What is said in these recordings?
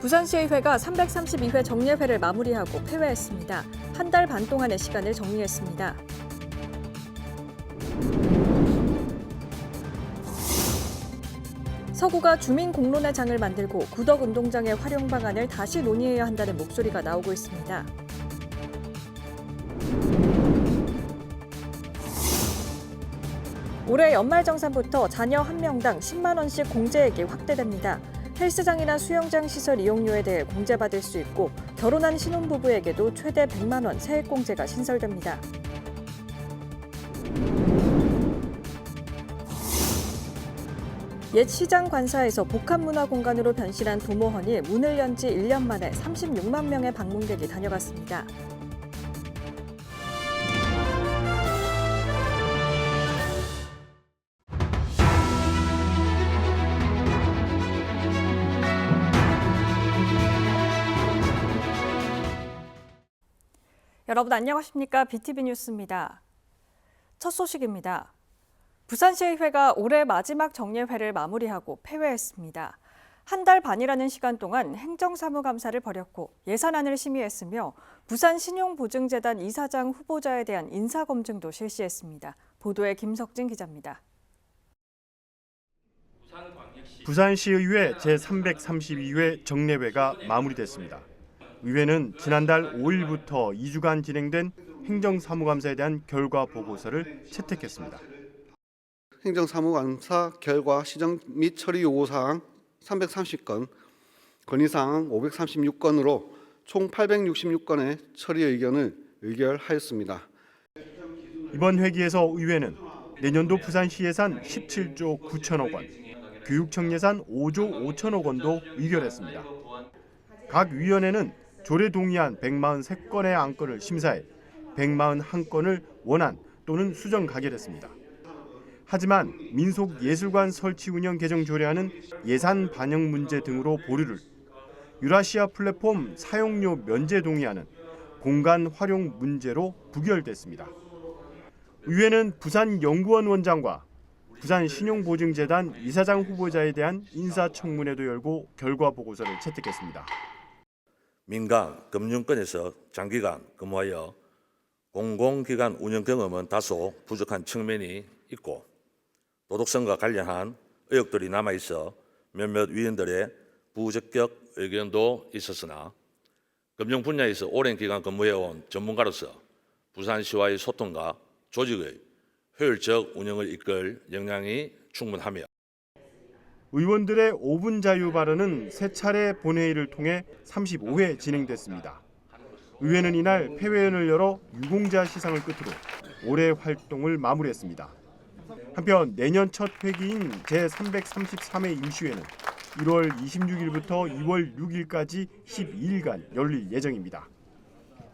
부산시의회가 332회 정례회를 마무리하고 폐회했습니다. 한 달 반 동안의 시간을 정리했습니다. 서구가 주민 공론의 장을 만들고 구덕 운동장의 활용 방안을 다시 논의해야 한다는 목소리가 나오고 있습니다. 올해 연말 정산부터 자녀 한 명당 10만 원씩 공제액이 확대됩니다. 헬스장이나 수영장 시설 이용료에 대해 공제받을 수 있고 결혼한 신혼부부에게도 최대 100만 원 세액 공제가 신설됩니다. 옛 시장 관사에서 복합문화 공간으로 변신한 도모헌이 문을 연 지 1년 만에 36만 명의 방문객이 다녀갔습니다. 여러분 안녕하십니까? BTV 뉴스입니다. 첫 소식입니다. 부산시의회가 올해 마지막 정례회를 마무리하고 폐회했습니다. 한 달 반이라는 시간 동안 행정사무감사를 벌였고 예산안을 심의했으며 부산 신용보증재단 이사장 후보자에 대한 인사검증도 실시했습니다. 보도에 김석진 기자입니다. 부산시의회 제332회 정례회가 마무리됐습니다. 의회는 지난달 5일부터 2주간 진행된 행정사무감사에 대한 결과 보고서를 채택했습니다. 행정사무감사 결과 시정 및 처리 요구사항 330건, 건의사항 536건으로 총 866건의 처리 의견을 의결하였습니다. 이번 회기에서 의회는 내년도 부산시 예산 17조 9천억 원, 교육청 예산 5조 5천억 원도 의결했습니다. 각 위원회는 조례 동의안 143건의 안건을 심사해 141건을 원안 또는 수정 가결했습니다. 하지만 민속예술관 설치 운영 개정 조례안은 예산 반영 문제 등으로 보류를 유라시아 플랫폼 사용료 면제 동의안은 공간 활용 문제로 부결됐습니다. 의회는 부산 연구원 원장과 부산 신용보증재단 이사장 후보자에 대한 인사청문회도 열고 결과 보고서를 채택했습니다. 민간 금융권에서 장기간 근무하여 공공기관 운영 경험은 다소 부족한 측면이 있고 도덕성과 관련한 의혹들이 남아 있어 몇몇 위원들의 부적격 의견도 있었으나 금융 분야에서 오랜 기간 근무해온 전문가로서 부산시와의 소통과 조직의 효율적 운영을 이끌 역량이 충분하며 의원들의 5분 자유 발언은 세 차례 본회의를 통해 35회 진행됐습니다. 의회는 이날 폐회원을 열어 유공자 시상을 끝으로 올해 활동을 마무리했습니다. 한편 내년 첫 회기인 제333회 임시회는 1월 26일부터 2월 6일까지 12일간 열릴 예정입니다.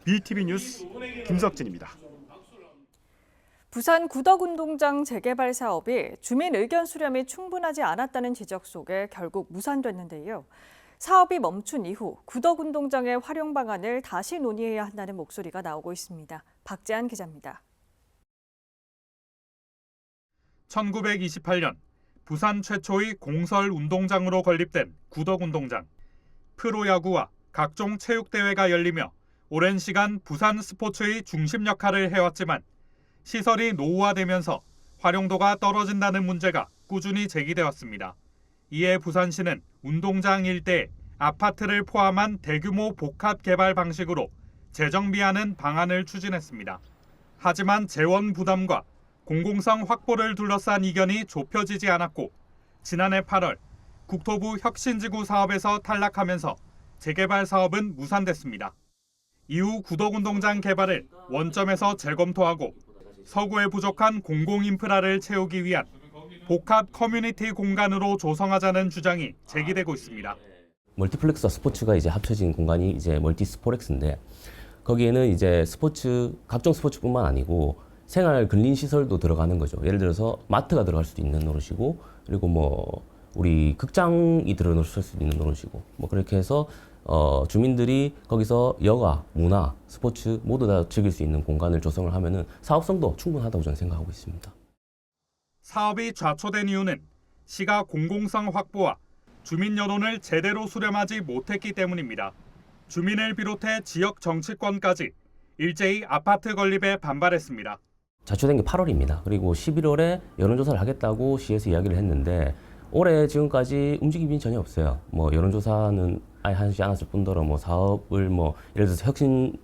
BTV 뉴스 김석진입니다. 부산 구덕운동장 재개발 사업이 주민 의견 수렴이 충분하지 않았다는 지적 속에 결국 무산됐는데요. 사업이 멈춘 이후 구덕운동장의 활용 방안을 다시 논의해야 한다는 목소리가 나오고 있습니다. 박재한 기자입니다. 1928년 부산 최초의 공설 운동장으로 건립된 구덕운동장. 프로야구와 각종 체육대회가 열리며 오랜 시간 부산 스포츠의 중심 역할을 해왔지만 시설이 노후화되면서 활용도가 떨어진다는 문제가 꾸준히 제기되었습니다. 이에 부산시는 운동장 일대에 아파트를 포함한 대규모 복합 개발 방식으로 재정비하는 방안을 추진했습니다. 하지만 재원 부담과 공공성 확보를 둘러싼 이견이 좁혀지지 않았고 지난해 8월 국토부 혁신지구 사업에서 탈락하면서 재개발 사업은 무산됐습니다. 이후 구덕운동장 개발을 원점에서 재검토하고 서구에 부족한 공공인프라를 채우기 위한 복합 커뮤니티 공간으로 조성하자는 주장이 제기되고 있습니다. 멀티플렉스와 스포츠가 이제 합쳐진 공간이 이제 멀티스포렉스인데 거기에는 이제 스포츠 각종 스포츠뿐만 아니고 생활 근린 시설도 들어가는 거죠. 예를 들어서 마트가 들어갈 수도 있는 노릇이고 그리고 뭐 우리 극장이 들어갈 수도 있는 노릇이고 뭐 그렇게 해서 어 주민들이 거기서 여가, 문화, 스포츠 모두 다 즐길 수 있는 공간을 조성을 하면은 사업성도 충분하다고 저는 생각하고 있습니다. 사업이 좌초된 이유는 시가 공공성 확보와 주민 여론을 제대로 수렴하지 못했기 때문입니다. 주민을 비롯해 지역 정치권까지 일제히 아파트 건립에 반발했습니다. 자초된 게 8월입니다. 그리고 11월에 여론조사를 하겠다고 시에서 이야기를 했는데 올해 지금까지 움직임이 전혀 없어요. 뭐 여론조사는 아예 하지 않았을 뿐더러 뭐 사업을 뭐 예를 들어서 혁신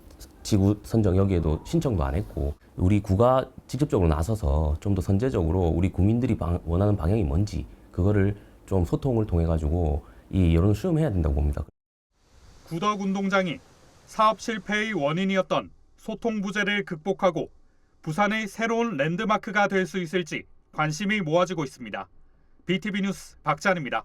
지구 선정 여기에도 신청도 안 했고 우리 구가 직접적으로 나서서 좀 더 선제적으로 우리 국민들이 방- 원하는 방향이 뭔지 그거를 좀 소통을 통해 가지고 이 여론을 수렴해야 된다고 봅니다. 구덕 운동장이 사업 실패의 원인이었던 소통 부재를 극복하고 부산의 새로운 랜드마크가 될 수 있을지 관심이 모아지고 있습니다. BTV 뉴스 박찬입니다.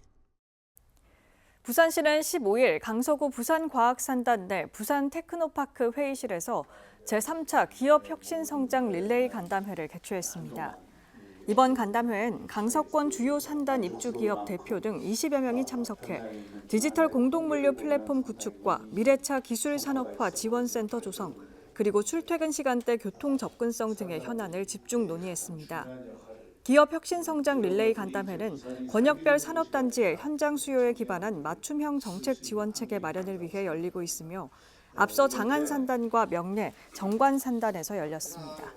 부산시는 15일 강서구 부산과학산단 내 부산 테크노파크 회의실에서 제3차 기업혁신성장 릴레이 간담회를 개최했습니다. 이번 간담회엔 강서권 주요 산단 입주 기업 대표 등 20여 명이 참석해 디지털 공동물류 플랫폼 구축과 미래차 기술 산업화 지원센터 조성, 그리고 출퇴근 시간대 교통 접근성 등의 현안을 집중 논의했습니다. 기업 혁신 성장 릴레이 간담회는 권역별 산업단지의 현장 수요에 기반한 맞춤형 정책 지원 체계 마련을 위해 열리고 있으며 앞서 장안산단과 명례, 정관산단에서 열렸습니다.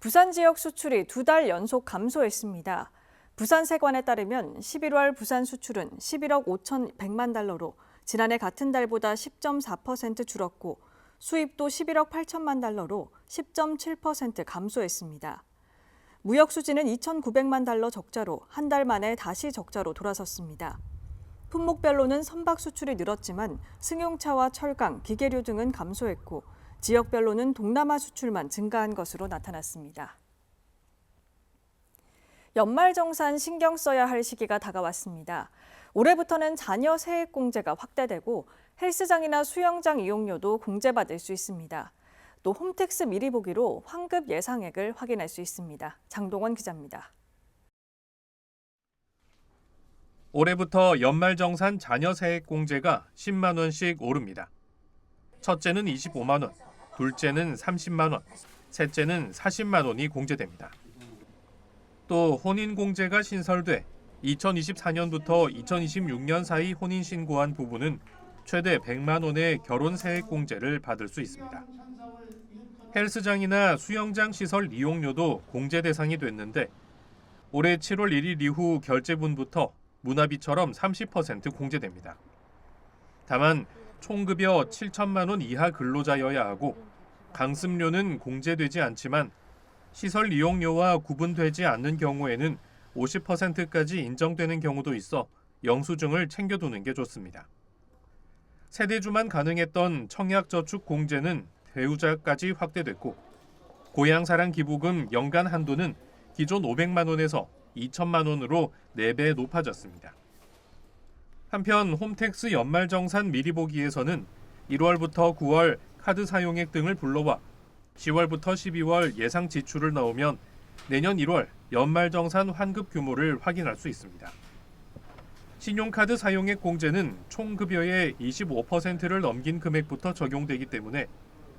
부산 지역 수출이 두 달 연속 감소했습니다. 부산세관에 따르면 11월 부산 수출은 11억 5,100만 달러로 지난해 같은 달보다 10.4% 줄었고 수입도 11억 8천만 달러로 10.7% 감소했습니다. 무역 수지는 2,900만 달러 적자로 한 달 만에 다시 적자로 돌아섰습니다. 품목별로는 선박 수출이 늘었지만 승용차와 철강, 기계류 등은 감소했고 지역별로는 동남아 수출만 증가한 것으로 나타났습니다. 연말정산 신경 써야 할 시기가 다가왔습니다. 올해부터는 자녀 세액 공제가 확대되고 헬스장이나 수영장 이용료도 공제받을 수 있습니다. 또 홈택스 미리 보기로 환급 예상액을 확인할 수 있습니다. 장동원 기자입니다. 올해부터 연말정산 자녀 세액 공제가 10만 원씩 오릅니다. 첫째는 25만 원, 둘째는 30만 원, 셋째는 40만 원이 공제됩니다. 또 혼인 공제가 신설돼 2024년부터 2026년 사이 혼인 신고한 부부는 최대 100만 원의 결혼 세액 공제를 받을 수 있습니다. 헬스장이나 수영장 시설 이용료도 공제 대상이 됐는데 올해 7월 1일 이후 결제분부터 문화비처럼 30% 공제됩니다. 다만 총급여 7천만 원 이하 근로자여야 하고 강습료는 공제되지 않지만 시설 이용료와 구분되지 않는 경우에는 50%까지 인정되는 경우도 있어 영수증을 챙겨두는 게 좋습니다. 세대주만 가능했던 청약저축 공제는 배우자까지 확대됐고 고향사랑 기부금 연간 한도는 기존 500만 원에서 2천만 원으로 4배 높아졌습니다. 한편 홈택스 연말정산 미리 보기에서는 1월부터 9월 카드 사용액 등을 불러와 10월부터 12월 예상 지출을 넣으면 내년 1월 연말정산 환급 규모를 확인할 수 있습니다. 신용카드 사용액 공제는 총 급여의 25%를 넘긴 금액부터 적용되기 때문에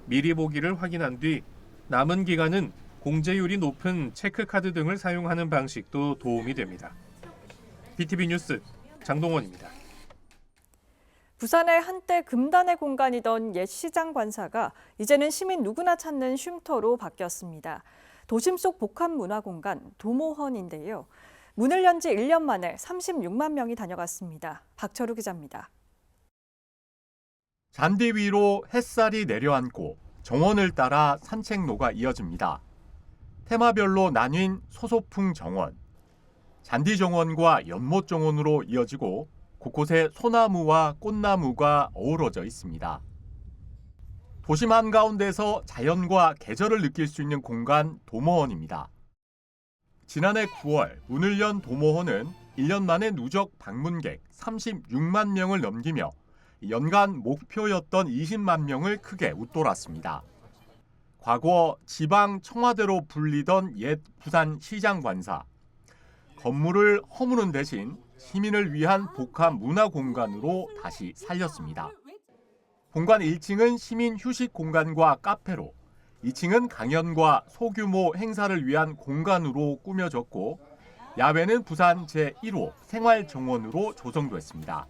미리 보기를 확인한 뒤 남은 기간은 공제율이 높은 체크카드 등을 사용하는 방식도 도움이 됩니다. BTV 뉴스 장동원입니다. 부산의 한때 금단의 공간이던 옛 시장 관사가 이제는 시민 누구나 찾는 쉼터로 바뀌었습니다. 도심 속 복합 문화 공간 도모헌인데요. 문을 연 지 1년 만에 36만 명이 다녀갔습니다. 박철우 기자입니다. 잔디 위로 햇살이 내려앉고 정원을 따라 산책로가 이어집니다. 테마별로 나뉜 소소풍 정원, 잔디 정원과 연못 정원으로 이어지고 곳곳에 소나무와 꽃나무가 어우러져 있습니다. 도심 한가운데서 자연과 계절을 느낄 수 있는 공간 도모헌입니다. 지난해 9월 문을 연 도모헌은 1년 만에 누적 방문객 36만 명을 넘기며 연간 목표였던 20만 명을 크게 웃돌았습니다. 과거 지방 청와대로 불리던 옛 부산 시장 관사. 건물을 허무는 대신 시민을 위한 복합 문화 공간으로 다시 살렸습니다. 본관 1층은 시민 휴식 공간과 카페로, 2층은 강연과 소규모 행사를 위한 공간으로 꾸며졌고 야외는 부산 제1호 생활정원으로 조성됐습니다.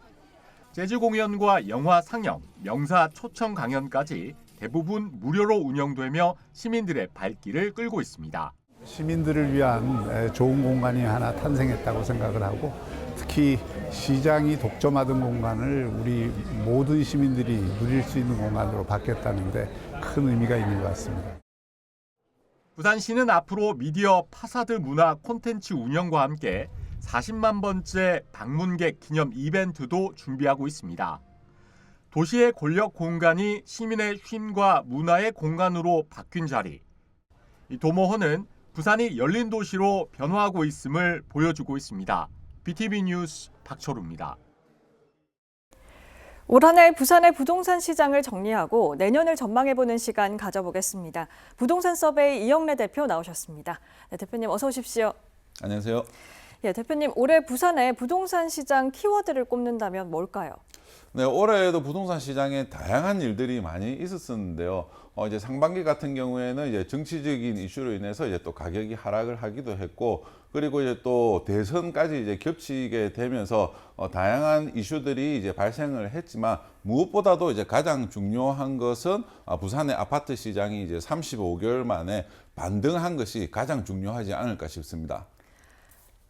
재즈 공연과 영화 상영, 명사 초청 강연까지 대부분 무료로 운영되며 시민들의 발길을 끌고 있습니다. 시민들을 위한 에, 좋은 공간이 하나 탄생했다고 생각을 하고 특히 시장이 독점하던 공간을 우리 모든 시민들이 누릴 수 있는 공간으로 바뀌었다는데 큰 의미가 있는 것 같습니다. 부산시는 앞으로 미디어 파사드 문화 콘텐츠 운영과 함께 40만 번째 방문객 기념 이벤트도 준비하고 있습니다. 도시의 권력 공간이 시민의 쉼과 문화의 공간으로 바뀐 자리. 이 도모호는 부산이 열린 도시로 변화하고 있음을 보여주고 있습니다. BTV 뉴스 박철우입니다. 올 한해 부산의 부동산 시장을 정리하고 내년을 전망해보는 시간 가져보겠습니다. 부동산 서베이 이영래 대표 나오셨습니다. 네, 대표님 어서 오십시오. 안녕하세요. 예, 대표님 올해 부산의 부동산 시장 키워드를 꼽는다면 뭘까요? 네, 올해에도 부동산 시장에 다양한 일들이 많이 있었었는데요. 어, 이제 상반기 같은 경우에는 이제 정치적인 이슈로 인해서 이제 또 가격이 하락을 하기도 했고, 그리고 이제 또 대선까지 이제 겹치게 되면서 어, 다양한 이슈들이 이제 발생을 했지만 무엇보다도 이제 가장 중요한 것은 아, 부산의 아파트 시장이 이제 35개월 만에 반등한 것이 가장 중요하지 않을까 싶습니다.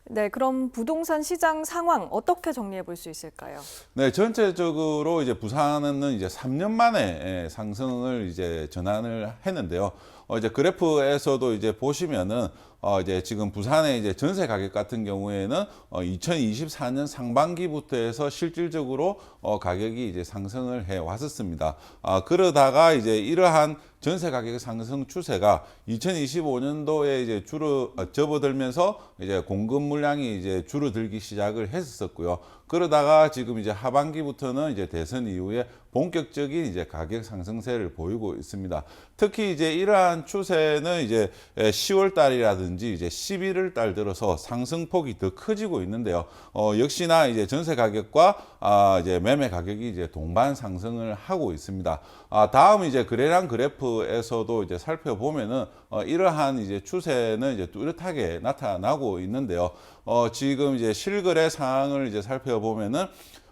네, 그럼 부동산 시장 상황 어떻게 정리해 볼 수 있을까요? 네, 전체적으로 이제 부산은 이제 3년 만에 예, 상승을 이제 전환을 했는데요. 어, 이제 그래프에서도 이제 보시면은 어, 이제 지금 부산의 이제 전세 가격 같은 경우에는 어, 2024년 상반기부터 해서 실질적으로 어, 가격이 이제 상승을 해 왔었습니다. 아, 그러다가 이제 이러한 전세 가격 상승 추세가 2025년도에 이제 줄어 어, 접어들면서 이제 공급 물량이 이제 줄어들기 시작을 했었고요. 그러다가 지금 이제 하반기부터는 이제 대선 이후에 본격적인 이제 가격 상승세를 보이고 있습니다. 특히 이제 이러한 추세는 이제 10월 달이라든지 이제 11월 달 들어서 상승폭이 더 커지고 있는데요. 어, 역시나 이제 전세 가격과 아, 이제 매매 가격이 이제 동반 상승을 하고 있습니다. 아, 다음 이제 거래량 그래프에서도 이제 살펴보면은 어, 이러한 이제 추세는 이제 뚜렷하게 나타나고 있는데요. 어, 지금 이제 실거래 상황을 이제 살펴보면은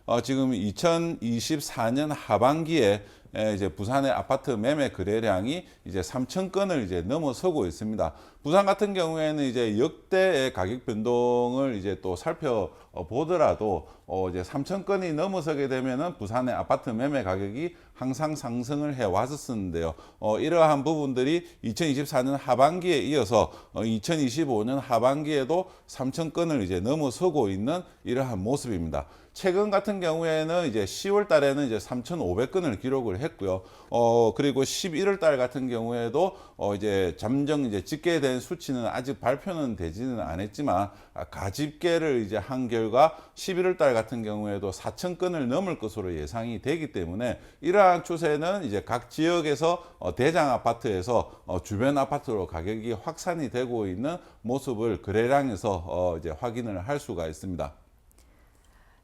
어, 지금 2024년 하반기에 에, 이제 부산의 아파트 매매 거래량이 이제 3천 건을 이제 넘어서고 있습니다. 부산 같은 경우에는 이제 역대의 가격 변동을 이제 또 살펴 보더라도 어 이제 3천 건이 넘어서게 되면은 부산의 아파트 매매 가격이 항상 상승을 해 왔었는데요. 어 이러한 부분들이 2024년 하반기에 이어서 어 2025년 하반기에도 3천 건을 이제 넘어서고 있는 이러한 모습입니다. 최근 같은 경우에는 이제 10월 달에는 이제 3,500건을 기록을 했고요. 어, 그리고 11월 달 같은 경우에도 어, 이제 잠정 이제 집계된 수치는 아직 발표는 되지는 않았지만 아, 가집계를 이제 한결 과 11월 달 같은 경우에도 4,000건을 넘을 것으로 예상이 되기 때문에 이러한 추세는 이제 각 지역에서 어, 대장 아파트에서 어, 주변 아파트로 가격이 확산이 되고 있는 모습을 거래량에서 어, 이제 확인을 할 수가 있습니다.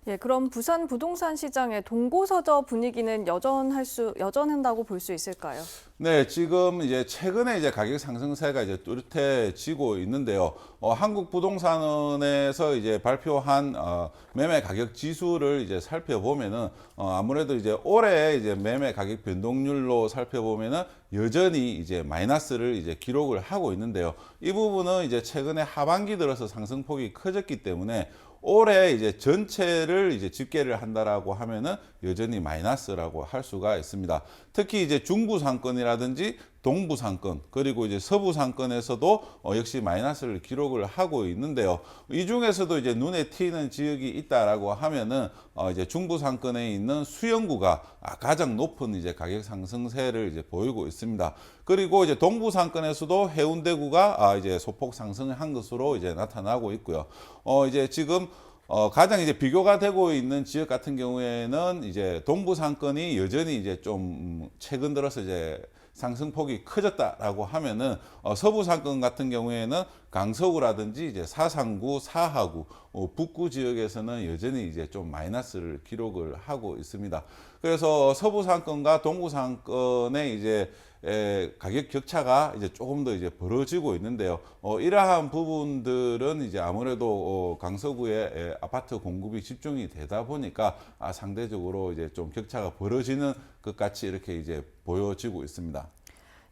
예, 그럼 부산 부동산 시장의 동고서저 분위기는 여전할 수 여전한다고 볼 수 있을까요? 네, 지금 이제 최근에 이제 가격 상승세가 이제 뚜렷해지고 있는데요. 어, 한국 부동산원에서 이제 발표한 어, 매매 가격 지수를 이제 살펴보면은 어, 아무래도 이제 올해 이제 매매 가격 변동률로 살펴보면은 여전히 이제 마이너스를 이제 기록을 하고 있는데요. 이 부분은 이제 최근에 하반기 들어서 상승폭이 커졌기 때문에 올해 이제 전체를 이제 집계를 한다라고 하면은 여전히 마이너스라고 할 수가 있습니다. 특히 이제 중부 상권이라든지 동부 상권 그리고 이제 서부 상권에서도 어, 역시 마이너스를 기록을 하고 있는데요. 이 중에서도 이제 눈에 띄는 지역이 있다라고 하면은 어, 이제 중부 상권에 있는 수영구가 아, 가장 높은 이제 가격 상승세를 이제 보이고 있습니다. 그리고 이제 동부 상권에서도 해운대구가 아, 이제 소폭 상승을 한 것으로 이제 나타나고 있고요. 어, 이제 지금 어, 가장 이제 비교가 되고 있는 지역 같은 경우에는 이제 동부 상권이 여전히 이제 좀 음, 최근 들어서 이제 상승폭이 커졌다라고 하면은 어, 서부 상권 같은 경우에는 강서구라든지 이제 사상구, 사하구, 어, 북구 지역에서는 여전히 이제 좀 마이너스를 기록을 하고 있습니다. 그래서 서부 상권과 동부 상권의 이제 에, 가격 격차가 이제 조금 더 이제 벌어지고 있는데요. 어, 이러한 부분들은 이제 아무래도 어, 강서구의 에, 아파트 공급이 집중이 되다 보니까 아, 상대적으로 이제 좀 격차가 벌어지는 것 같이 이렇게 이제 보여지고 있습니다.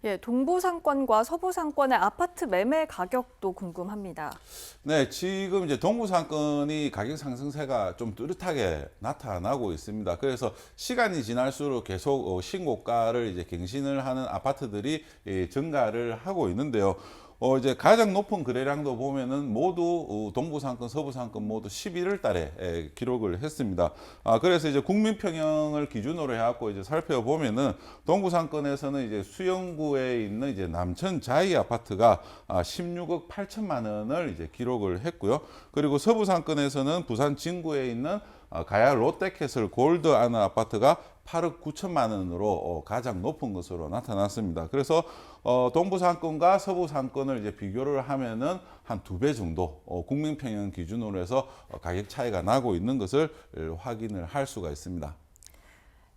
예, 동부 상권과 서부 상권의 아파트 매매 가격도 궁금합니다. 네, 지금 이제 동부 상권이 가격 상승세가 좀 뚜렷하게 나타나고 있습니다. 그래서 시간이 지날수록 계속 어, 신고가를 이제 갱신을 하는 아파트들이 예, 증가를 하고 있는데요. 어, 이제 가장 높은 거래량도 보면은 모두 어, 동부 상권, 서부 상권 모두 11월 달에 예, 기록을 했습니다. 아, 그래서 이제 국민 평형을 기준으로 해 갖고 이제 살펴보면은 동부 상권에서는 이제 수영구에 있는 이제 남천 자이 아파트가 아, 16억 8천만 원을 이제 기록을 했고요. 그리고 서부 상권에서는 부산 진구에 있는 어, 가야 롯데캐슬 골드 아나 아파트가 8억 9천만 원으로 어, 가장 높은 것으로 나타났습니다. 그래서 어, 동부 상권과 서부 상권을 이제 비교를 하면은 한 두 배 정도 어, 국민 평형 기준으로 해서 어, 가격 차이가 나고 있는 것을 어, 확인을 할 수가 있습니다.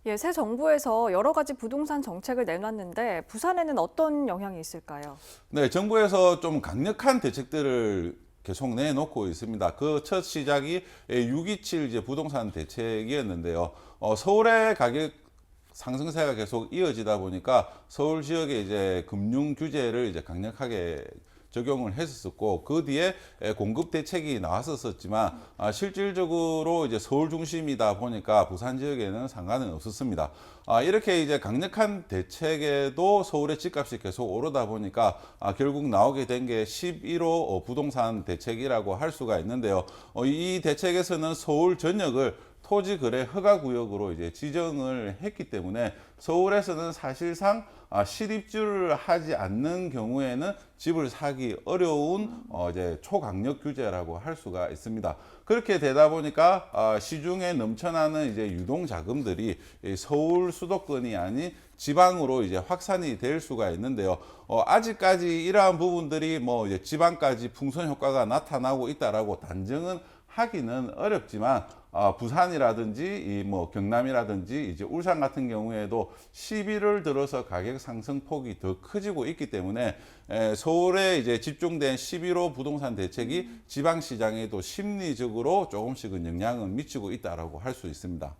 예, 새 정부에서 여러 가지 부동산 정책을 내놨는데 부산에는 어떤 영향이 있을까요? 네, 정부에서 좀 강력한 대책들을 계속 내놓고 있습니다. 그 첫 시작이 627 이제 부동산 대책이었는데요. 어, 서울의 가격 상승세가 계속 이어지다 보니까 서울 지역에 이제 금융 규제를 이제 강력하게 적용을 했었고 그 뒤에 에, 공급 대책이 나왔었지만 아, 실질적으로 이제 서울 중심이다 보니까 부산 지역에는 상관은 없었습니다. 아, 이렇게 이제 강력한 대책에도 서울의 집값이 계속 오르다 보니까 아, 결국 나오게 된 게 11호 어, 부동산 대책이라고 할 수가 있는데요. 어, 이 대책에서는 서울 전역을 토지 거래 허가 구역으로 이제 지정을 했기 때문에 서울에서는 사실상 아, 실입주를 하지 않는 경우에는 집을 사기 어려운 어, 이제 초강력 규제라고 할 수가 있습니다. 그렇게 되다 보니까 아, 시중에 넘쳐나는 이제 유동 자금들이 이 서울 수도권이 아닌 지방으로 이제 확산이 될 수가 있는데요. 어, 아직까지 이러한 부분들이 뭐 이제 지방까지 풍선 효과가 나타나고 있다라고 단정은 하기는 어렵지만 아, 부산이라든지 이 뭐 경남이라든지 이제 울산 같은 경우에도 11월 들어서 가격 상승 폭이 더 커지고 있기 때문에 에, 서울에 이제 집중된 11호 부동산 대책이 지방 시장에도 심리적으로 조금씩은 영향을 미치고 있다라고 할 수 있습니다.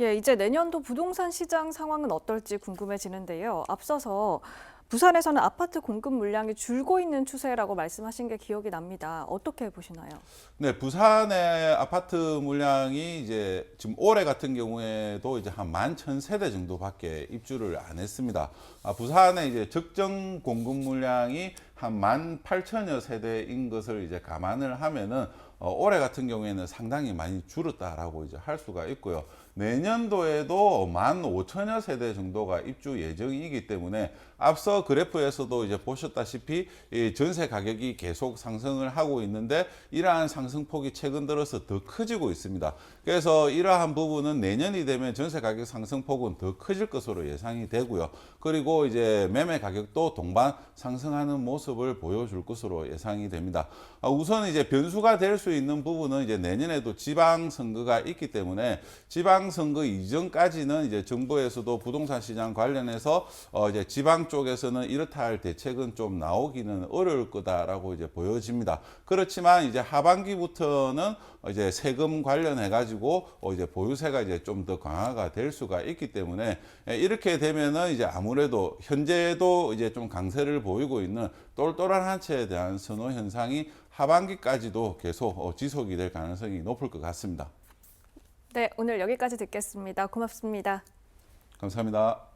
예, 이제 내년도 부동산 시장 상황은 어떨지 궁금해지는데요. 앞서서 부산에서는 아파트 공급 물량이 줄고 있는 추세라고 말씀하신 게 기억이 납니다. 어떻게 보시나요? 네, 부산의 아파트 물량이 이제 지금 올해 같은 경우에도 이제 한 11,000세대 정도밖에 입주를 안 했습니다. 아, 부산의 이제 적정 공급 물량이 한 18,000여 세대인 것을 이제 감안을 하면은 어, 올해 같은 경우에는 상당히 많이 줄었다라고 이제 할 수가 있고요. 내년도에도 15,000여 세대 정도가 입주 예정이기 때문에 앞서 그래프에서도 이제 보셨다시피 이 전세 가격이 계속 상승을 하고 있는데 이러한 상승폭이 최근 들어서 더 커지고 있습니다. 그래서 이러한 부분은 내년이 되면 전세 가격 상승폭은 더 커질 것으로 예상이 되고요. 그리고 이제 매매 가격도 동반 상승하는 모습을 보여줄 것으로 예상이 됩니다. 아, 우선 이제 변수가 될 수 있는 부분은 이제 내년에도 지방 선거가 있기 때문에 지방 선거 이전까지는 이제 정부에서도 부동산 시장 관련해서 어 이제 지방 쪽에서는 이렇다 할 대책은 좀 나오기는 어려울 거다라고 이제 보여집니다. 그렇지만 이제 하반기부터는 이제 세금 관련해 가지고 어 이제 보유세가 이제 좀 더 강화가 될 수가 있기 때문에 예, 이렇게 되면은 이제 아무래도 현재도 이제 좀 강세를 보이고 있는 똘똘한 한 채에 대한 선호 현상이 하반기까지도 계속 어, 지속이 될 가능성이 높을 것 같습니다. 네, 오늘 여기까지 듣겠습니다. 고맙습니다. 감사합니다.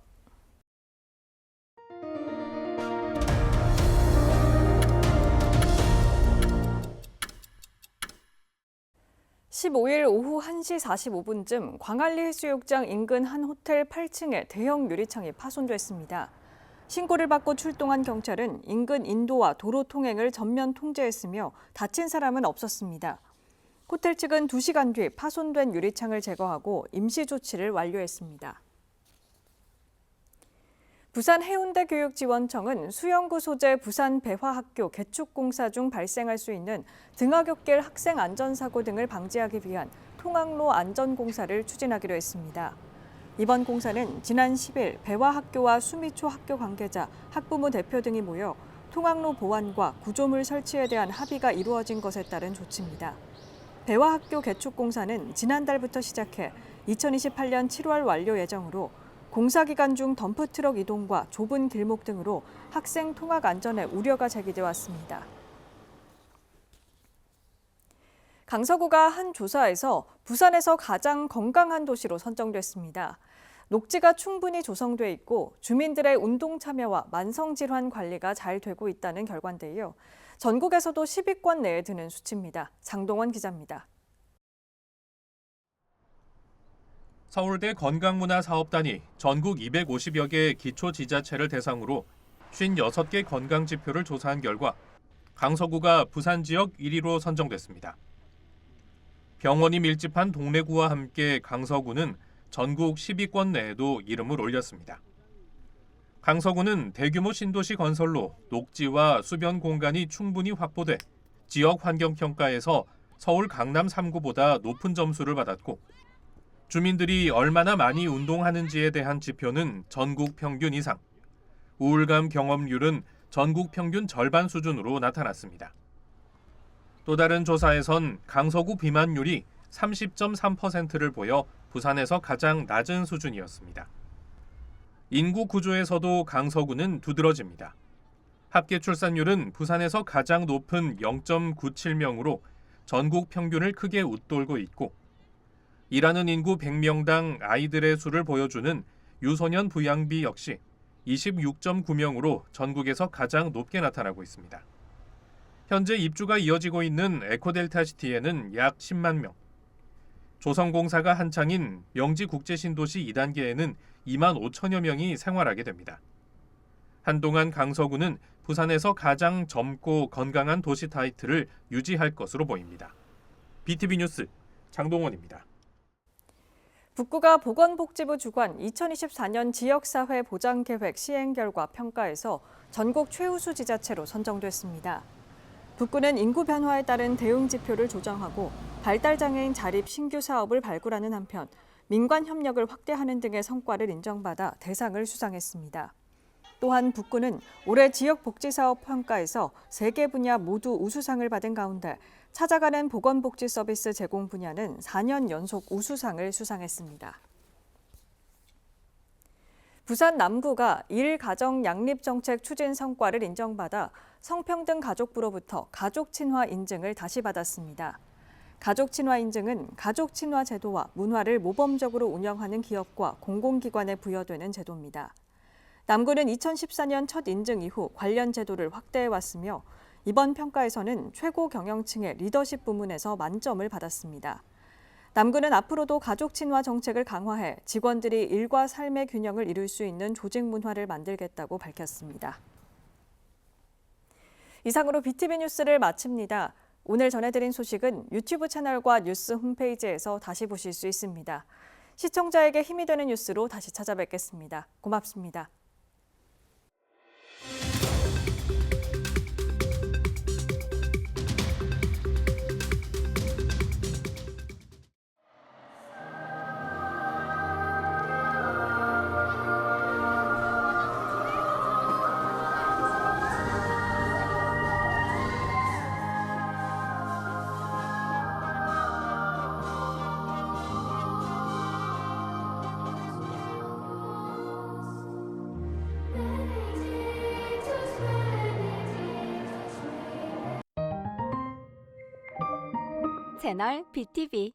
(15일) 오후 1시 45분쯤 광안리 해수욕장 인근 한 호텔 8층에 대형 유리창이 파손됐습니다. 신고를 받고 출동한 경찰은 인근 인도와 도로 통행을 전면 통제했으며 다친 사람은 없었습니다. 호텔 측은 2시간 뒤 파손된 유리창을 제거하고 임시 조치를 완료했습니다. 부산 해운대 교육지원청은 수영구 소재 부산 배화학교 개축 공사 중 발생할 수 있는 등하굣길 학생 안전사고 등을 방지하기 위한 통학로 안전공사를 추진하기로 했습니다. 이번 공사는 지난 10일 배화학교와 수미초 학교 관계자, 학부모 대표 등이 모여 통학로 보완과 구조물 설치에 대한 합의가 이루어진 것에 따른 조치입니다. 배화학교 개축 공사는 지난달부터 시작해 2028년 7월 완료 예정으로 공사 기간 중 덤프트럭 이동과 좁은 길목 등으로 학생 통학 안전에 우려가 제기돼 왔습니다. 강서구가 한 조사에서 부산에서 가장 건강한 도시로 선정됐습니다. 녹지가 충분히 조성돼 있고 주민들의 운동 참여와 만성 질환 관리가 잘 되고 있다는 결과인데요. 전국에서도 10위권 내에 드는 수치입니다. 장동원 기자입니다. 서울대 건강문화사업단이 전국 250여 개 기초 지자체를 대상으로 56개 건강 지표를 조사한 결과 강서구가 부산 지역 1위로 선정됐습니다. 병원이 밀집한 동래구와 함께 강서구는 전국 10위권 내에도 이름을 올렸습니다. 강서구는 대규모 신도시 건설로 녹지와 수변 공간이 충분히 확보돼 지역 환경 평가에서 서울 강남 3구보다 높은 점수를 받았고 주민들이 얼마나 많이 운동하는지에 대한 지표는 전국 평균 이상, 우울감 경험률은 전국 평균 절반 수준으로 나타났습니다. 또 다른 조사에선 강서구 비만율이 30.3%를 보여 부산에서 가장 낮은 수준이었습니다. 인구 구조에서도 강서구는 두드러집니다. 합계 출산율은 부산에서 가장 높은 0.97명으로 전국 평균을 크게 웃돌고 있고 일하는 인구 100명당 아이들의 수를 보여주는 유소년 부양비 역시 26.9명으로 전국에서 가장 높게 나타나고 있습니다. 현재 입주가 이어지고 있는 에코델타 시티에는 약 10만 명, 조성공사가 한창인 명지국제신도시 2단계에는 2만 5천여 명이 생활하게 됩니다. 한동안 강서구는 부산에서 가장 젊고 건강한 도시 타이틀을 유지할 것으로 보입니다. BTV 뉴스 장동원입니다. 북구가 보건복지부 주관 2024년 지역사회 보장계획 시행 결과 평가에서 전국 최우수 지자체로 선정됐습니다. 북구는 인구 변화에 따른 대응 지표를 조정하고 발달장애인 자립 신규 사업을 발굴하는 한편 민관 협력을 확대하는 등의 성과를 인정받아 대상을 수상했습니다. 또한 북구는 올해 지역 복지 사업 평가에서 세 개 분야 모두 우수상을 받은 가운데 찾아가는 보건복지 서비스 제공 분야는 4년 연속 우수상을 수상했습니다. 부산 남구가 일가정 양립 정책 추진 성과를 인정받아 성평등 가족부로부터 가족 친화 인증을 다시 받았습니다. 가족 친화 인증은 가족 친화 제도와 문화를 모범적으로 운영하는 기업과 공공기관에 부여되는 제도입니다. 남구는 2014년 첫 인증 이후 관련 제도를 확대해 왔으며 이번 평가에서는 최고 경영층의 리더십 부문에서 만점을 받았습니다. 남구는 앞으로도 가족 친화 정책을 강화해 직원들이 일과 삶의 균형을 이룰 수 있는 조직 문화를 만들겠다고 밝혔습니다. 이상으로 BTV 뉴스를 마칩니다. 오늘 전해드린 소식은 유튜브 채널과 뉴스 홈페이지에서 다시 보실 수 있습니다. 시청자에게 힘이 되는 뉴스로 다시 찾아뵙겠습니다. 고맙습니다. 채널 BTV